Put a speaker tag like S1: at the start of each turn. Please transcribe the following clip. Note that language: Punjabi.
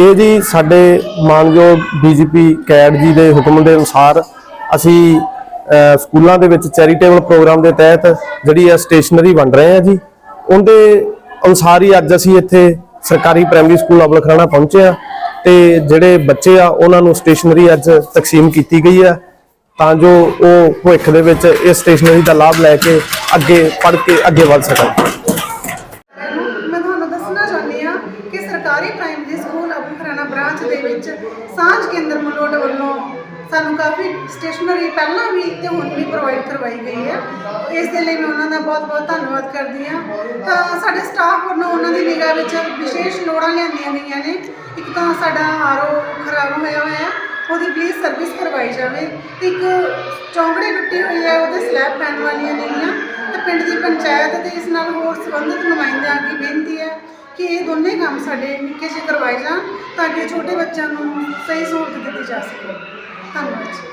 S1: ਇਹ ਜੀ ਸਾਡੇ ਮਾਨਯੋਗ ਡੀਜੀਪੀ ਕੈਡ ਜੀ ਦੇ ਹੁਕਮ ਦੇ ਅਨੁਸਾਰ ਅਸੀਂ ਸਕੂਲਾਂ ਦੇ ਵਿੱਚ ਚੈਰੀਟੇਬਲ ਪ੍ਰੋਗਰਾਮ ਦੇ ਤਹਿਤ ਜਿਹੜੀ ਆ ਸਟੇਸ਼ਨਰੀ ਵੰਡ ਰਹੇ ਆ ਜੀ, ਉਹਦੇ ਅਨੁਸਾਰ ਹੀ ਅੱਜ ਅਸੀਂ ਇੱਥੇ ਸਰਕਾਰੀ ਪ੍ਰਾਇਮਰੀ ਸਕੂਲ ਅਬਲਖਰਾਣਾ ਪਹੁੰਚੇ ਆ ਤੇ ਜਿਹੜੇ ਬੱਚੇ ਆ, ਉਹਨਾਂ ਨੂੰ ਸਟੇਸ਼ਨਰੀ ਅੱਜ ਤਕਸੀਮ ਕੀਤੀ ਗਈ ਆ ਤਾਂ ਜੋ ਉਹ ਭਵਿੱਖ ਦੇ ਵਿੱਚ ਇਸ ਸਟੇਸ਼ਨਰੀ ਦਾ ਲਾਭ ਲੈ ਕੇ ਅੱਗੇ ਪੜ੍ਹ ਕੇ ਅੱਗੇ ਵੱਧ ਸਕਣ
S2: ਮੈਂ ਤੁਹਾਨੂੰ ਦੱਸਣਾ ਚਾਹੁੰਦੀ ਹਾਂ ਕਿ ਸਰਕਾਰੀ primary school Abu Khurana branch ਦੇ ਵਿੱਚ ਸਾਂਝ ਕੇਂਦਰ ਮਲੋਟ ਵੱਲੋਂ ਸਾਨੂੰ ਕਾਫੀ ਸਟੇਸ਼ਨਰੀ ਪਹਿਲਾਂ ਵੀ ਤੇ ਹੁਣ ਵੀ ਪ੍ਰੋਵਾਈਡ ਕਰਵਾਈ ਗਈ ਹੈ। ਇਸ ਦੇ ਲਈ ਮੈਂ ਉਹਨਾਂ ਦਾ ਬਹੁਤ-ਬਹੁਤ ਧੰਨਵਾਦ ਕਰਦੀ ਹਾਂ। ਤਾਂ ਸਾਡੇ ਸਟਾਫ ਵੱਲੋਂ ਉਹਨਾਂ ਦੀ ਨਿਗਾਹ ਵਿੱਚ ਵਿਸ਼ੇਸ਼ ਲੋੜਾਂ ਲਿਆਂਦੀਆਂ ਗਈਆਂ ਨੇ। ਇੱਕ ਤਾਂ ਸਾਡਾ ਆਰਓ ਖਰਾਬ ਹੋਇਆ ਹੋਇਆ ਹੈ, ਉਹਦੀ ਪਲੀਜ਼ ਸਰਵਿਸ ਕਰਵਾਈ ਜਾਵੇ। ਤੇ ਇੱਕ ਚੌਂਕੜੀ ਟੁੱਟੀ ਹੋਈ ਹੈ, ਉਹਦੇ ਸਲੈਬ ਪੈਣ ਵਾਲੀਆਂ ਨੇਗੀਆਂ। ਤੇ ਪਿੰਡ ਦੀ ਪੰਚਾਇਤ ਤੇ ਇਸ ਨਾਲ ਹੋਰ ਸੰਬੰਧਿਤ ਨੁਮਾਇੰਦਿਆਂ ਅੱਗੇ ਬੇਨਤੀ ਹੈ ਕਿ ਇਹ ਦੋਨੇ ਕੰਮ ਸਾਡੇ ਨਿੱਕੇ ਜਿਹੇ ਕਰਵਾਏ ਜਾਣ ਤਾਂ ਕਿ ਛੋਟੇ ਬੱਚਿਆਂ ਨੂੰ ਸਹੀ ਸਹੂਲਤ ਦਿੱਤੀ ਜਾ ਸਕੇ। ਧੰਨਵਾਦ ਜੀ।